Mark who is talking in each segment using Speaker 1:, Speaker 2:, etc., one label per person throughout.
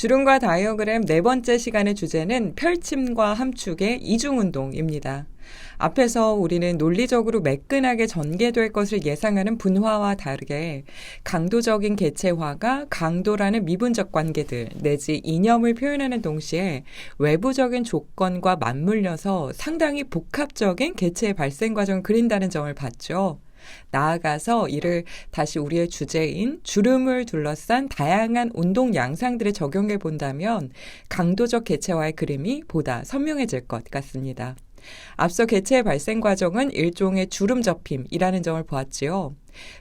Speaker 1: 주름과 다이어그램 네 번째 시간의 주제는 펼침과 함축의 이중운동입니다. 앞에서 우리는 논리적으로 매끈하게 전개될 것을 예상하는 분화와 다르게 강도적인 개체화가 강도라는 미분적 관계들 내지 이념을 표현하는 동시에 외부적인 조건과 맞물려서 상당히 복합적인 개체의 발생 과정을 그린다는 점을 봤죠. 나아가서 이를 다시 우리의 주제인 주름을 둘러싼 다양한 운동 양상들에 적용해 본다면 강도적 개체화의 그림이 보다 선명해질 것 같습니다. 앞서 개체의 발생 과정은 일종의 주름 접힘이라는 점을 보았지요.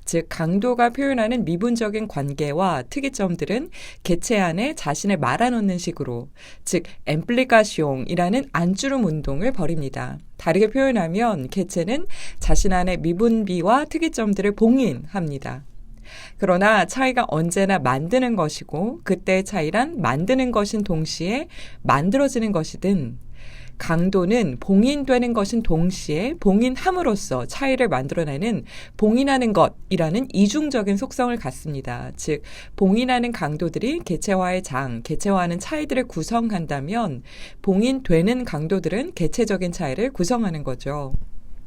Speaker 1: 즉 강도가 표현하는 미분적인 관계와 특이점들은 개체 안에 자신을 말아놓는 식으로 즉 엠플리카시옹이라는 안주름 운동을 벌입니다. 다르게 표현하면 개체는 자신 안에 미분비와 특이점들을 봉인합니다. 그러나 차이가 언제나 만드는 것이고 그때의 차이란 만드는 것인 동시에 만들어지는 것이든 강도는 봉인되는 것인 동시에 봉인함으로써 차이를 만들어내는 봉인하는 것이라는 이중적인 속성을 갖습니다. 즉, 봉인하는 강도들이 개체화의 장, 개체화하는 차이들을 구성한다면 봉인되는 강도들은 개체적인 차이를 구성하는 거죠.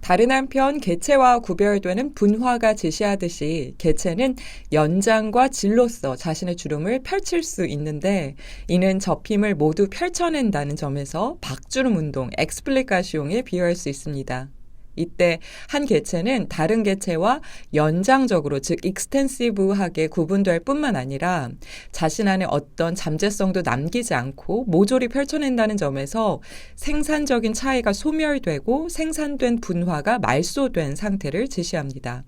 Speaker 1: 다른 한편 개체와 구별되는 분화가 제시하듯이 개체는 연장과 질로서 자신의 주름을 펼칠 수 있는데 이는 접힘을 모두 펼쳐낸다는 점에서 박주름 운동 엑스플리카시용에 비유할 수 있습니다. 이때 한 개체는 다른 개체와 연장적으로 즉 익스텐시브하게 구분될 뿐만 아니라 자신 안에 어떤 잠재성도 남기지 않고 모조리 펼쳐낸다는 점에서 생산적인 차이가 소멸되고 생산된 분화가 말소된 상태를 제시합니다.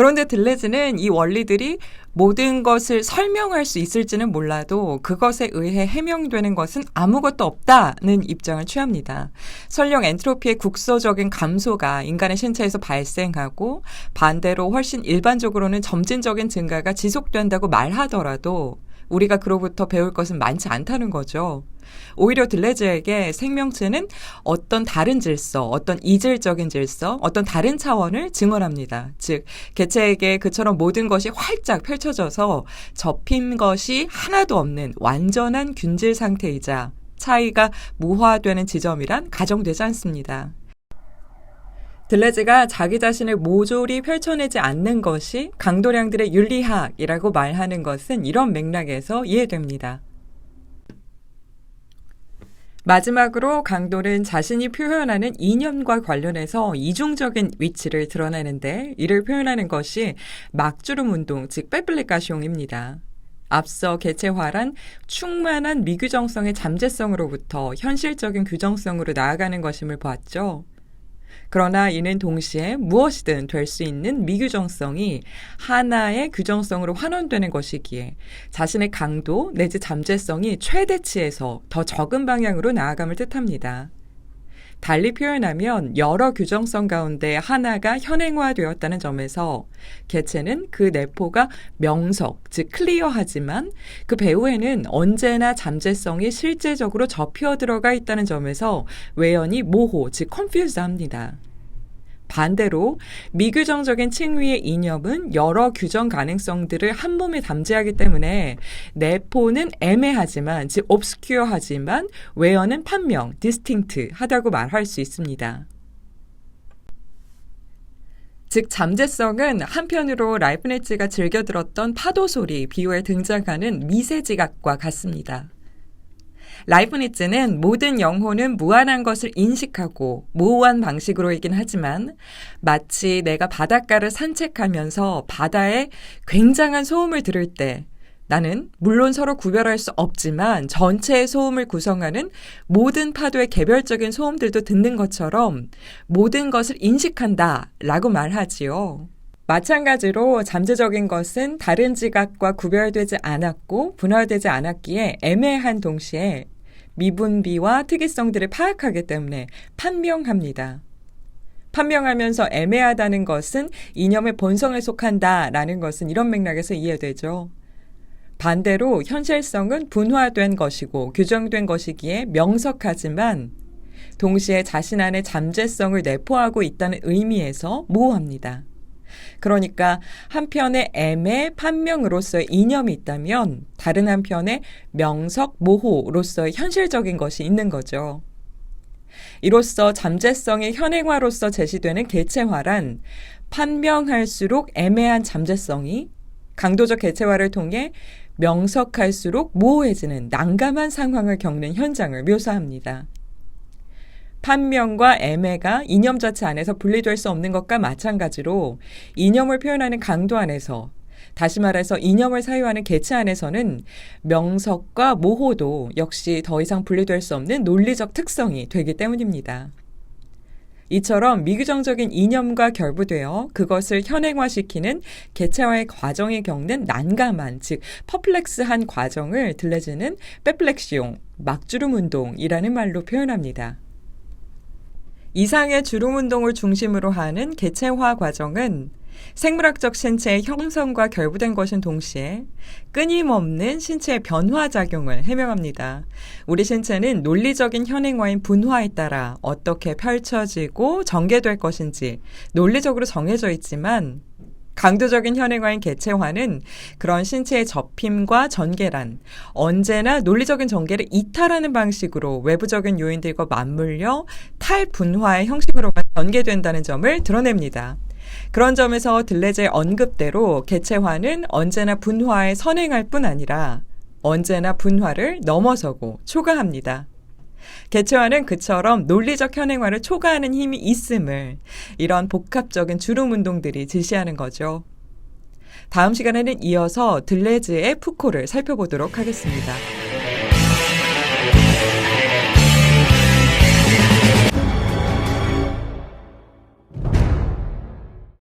Speaker 1: 그런데 들레즈는 이 원리들이 모든 것을 설명할 수 있을지는 몰라도 그것에 의해 해명되는 것은 아무것도 없다는 입장을 취합니다. 설령 엔트로피의 국소적인 감소가 인간의 신체에서 발생하고 반대로 훨씬 일반적으로는 점진적인 증가가 지속된다고 말하더라도 우리가 그로부터 배울 것은 많지 않다는 거죠. 오히려 들레즈에게 생명체는 어떤 다른 질서, 어떤 이질적인 질서, 어떤 다른 차원을 증언합니다. 즉, 개체에게 그처럼 모든 것이 활짝 펼쳐져서 접힌 것이 하나도 없는 완전한 균질 상태이자 차이가 무화되는 지점이란 가정되지 않습니다. 들레즈가 자기 자신을 모조리 펼쳐내지 않는 것이 강도량들의 윤리학이라고 말하는 것은 이런 맥락에서 이해됩니다. 마지막으로 강도는 자신이 표현하는 이념과 관련해서 이중적인 위치를 드러내는데 이를 표현하는 것이 막주름 운동, 즉 빼플리카숑입니다. 앞서 개체화란 충만한 미규정성의 잠재성으로부터 현실적인 규정성으로 나아가는 것임을 보았죠. 그러나 이는 동시에 무엇이든 될 수 있는 미규정성이 하나의 규정성으로 환원되는 것이기에 자신의 강도 내지 잠재성이 최대치에서 더 적은 방향으로 나아감을 뜻합니다. 달리 표현하면 여러 규정성 가운데 하나가 현행화되었다는 점에서 개체는 그 내포가 명석, 즉 클리어하지만 그 배후에는 언제나 잠재성이 실제적으로 접혀 들어가 있다는 점에서 외연이 모호, 즉 컨퓨즈합니다. 반대로 미규정적인 칭위의 이념은 여러 규정 가능성들을 한 몸에 담재하기 때문에 내포는 애매하지만 즉 obscure하지만 외어는 판명, distinct 하다고 말할 수 있습니다. 즉 잠재성은 한편으로 라이프네츠가 즐겨 들었던 파도 소리 비유에 등장하는 미세 지각과 같습니다. 라이프니츠는 모든 영혼은 무한한 것을 인식하고 모호한 방식으로이긴 하지만 마치 내가 바닷가를 산책하면서 바다에 굉장한 소음을 들을 때 나는 물론 서로 구별할 수 없지만 전체의 소음을 구성하는 모든 파도의 개별적인 소음들도 듣는 것처럼 모든 것을 인식한다 라고 말하지요. 마찬가지로 잠재적인 것은 다른 지각과 구별되지 않았고 분할되지 않았기에 애매한 동시에 미분비와 특이성들을 파악하기 때문에 판명합니다. 판명하면서 애매하다는 것은 이념의 본성에 속한다라는 것은 이런 맥락에서 이해되죠. 반대로 현실성은 분화된 것이고 규정된 것이기에 명석하지만 동시에 자신 안에 잠재성을 내포하고 있다는 의미에서 모호합니다. 그러니까 한편에 애매 판명으로서의 이념이 있다면 다른 한편에 명석 모호로서의 현실적인 것이 있는 거죠. 이로써 잠재성의 현행화로서 제시되는 개체화란 판명할수록 애매한 잠재성이 강도적 개체화를 통해 명석할수록 모호해지는 난감한 상황을 겪는 현장을 묘사합니다. 판명과 애매가 이념 자체 안에서 분리될 수 없는 것과 마찬가지로 이념을 표현하는 강도 안에서 다시 말해서 이념을 사유하는 개체 안에서는 명석과 모호도 역시 더 이상 분리될 수 없는 논리적 특성이 되기 때문입니다. 이처럼 미규정적인 이념과 결부되어 그것을 현행화시키는 개체화의 과정이 겪는 난감한, 즉 퍼플렉스한 과정을 들레즈는 페플렉시용, 막주름 운동이라는 말로 표현합니다. 이상의 주름 운동을 중심으로 하는 개체화 과정은 생물학적 신체의 형성과 결부된 것인 동시에 끊임없는 신체의 변화 작용을 해명합니다. 우리 신체는 논리적인 현행화인 분화에 따라 어떻게 펼쳐지고 전개될 것인지 논리적으로 정해져 있지만 강도적인 현행화인 개체화는 그런 신체의 접힘과 전개란 언제나 논리적인 전개를 이탈하는 방식으로 외부적인 요인들과 맞물려 탈분화의 형식으로만 전개된다는 점을 드러냅니다. 그런 점에서 들레제의 언급대로 개체화는 언제나 분화에 선행할 뿐 아니라 언제나 분화를 넘어서고 초과합니다. 개체화는 그처럼 논리적 현행화를 초과하는 힘이 있음을 이런 복합적인 주름 운동들이 지시하는 거죠. 다음 시간에는 이어서 들레즈의 푸코를 살펴보도록 하겠습니다.